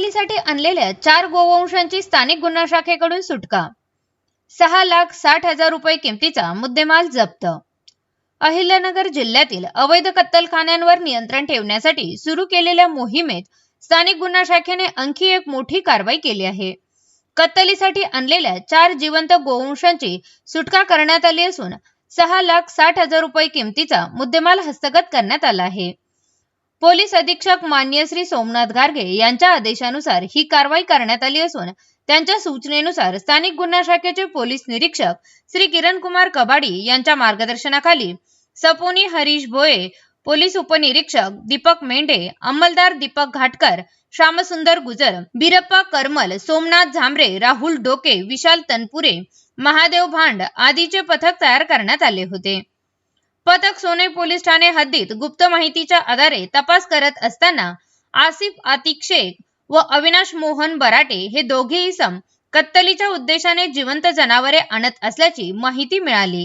कत्तलीसाठी आणलेल्या चार गोवंशांची स्थानिक गुन्हा शाखेकडून सुटका. सहा लाख साठ हजार रुपये किमतीचा मुद्देमाल जप्त. अहिल्यानगर जिल्ह्यातील अवैध कत्तलखान्यांवर नियंत्रण ठेवण्यासाठी सुरू केलेल्या मोहिमेत स्थानिक गुन्हा शाखेने आणखी एक मोठी कारवाई केली आहे. कत्तलीसाठी आणलेल्या चार जिवंत गोवंशांची सुटका करण्यात आली असून सहा लाख साठ हजार रुपये किमतीचा मुद्देमाल हस्तगत करण्यात आला आहे. पोलीस अधीक्षक मान्य श्री सोमनाथ गार्गे यांच्या आदेशानुसार ही कारवाई करण्यात आली असून त्यांच्या सूचनेनुसार स्थानिक गुन्हा शाखेचे पोलीस निरीक्षक श्री किरण कुमार कबाडी यांच्या मार्गदर्शनाखाली सपोनी हरीश भोये पोलीस उपनिरीक्षक दीपक मेंढे अंमलदार दीपक घाटकर श्यामसुंदर गुजर बिरप्पा करमल सोमनाथ झांबरे राहुल डोके विशाल तनपुरे महादेव भांड आदीचे पथक तयार करण्यात आले होते. पथक सोने पोलीस ठाणे हद्दीत गुप्त माहितीच्या आधारे तपास करत असताना आसिफ आतिक शेख व अविनाश मोहन बराटे हे दोघे इसम कत्तलीच्या उद्देशाने जिवंत जनावरे आणत असल्याची माहिती मिळाली.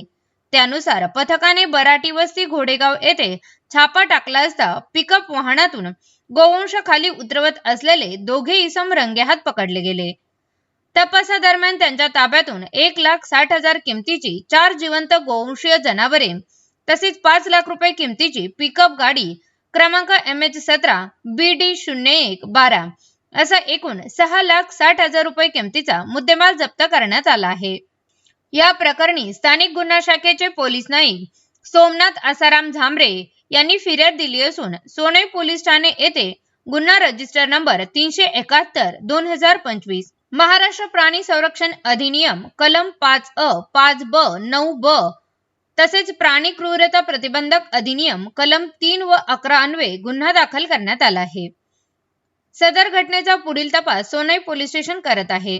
त्यानुसार पथकाने बराटी वस्ती घोडेगाव येथे छापा टाकला असता पिकअप वाहनातून गोवंश खाली उतरवत असलेले दोघे इसम रंगेहात पकडले गेले. तपासादरम्यान त्यांच्या ताब्यातून एक लाख साठ हजार किमतीची चार जिवंत गोवंशीय जनावरे तसेच पाच लाख रुपये किमतीची पिकअप गाडी क्रमांक एम एच सतरा बी डी शून्य एक बारा असा एकूण सहा लाख साठ हजार रुपये किमतीचा मुद्देमाल जप्त करण्यात आला आहे. या प्रकरणी स्थानिक गुन्हा शाखेचे पोलीस नाईक सोमनाथ आसाराम झांबरे यांनी फिर्याद दिली असून सोने पोलीस ठाणे येथे गुन्हा रजिस्टर नंबर तीनशे एकाहत्तर दोन हजार पंचवीस महाराष्ट्र प्राणी संरक्षण अधिनियम कलम पाच अ पाच ब नऊ ब तसेच प्राणी क्रूरता प्रतिबंधक अधिनियम कलम तीन व अकरा अन्वये गुन्हा दाखल करण्यात आला आहे. सदर घटनेचा पुढील तपास सोनई पोलीस स्टेशन करत आहे.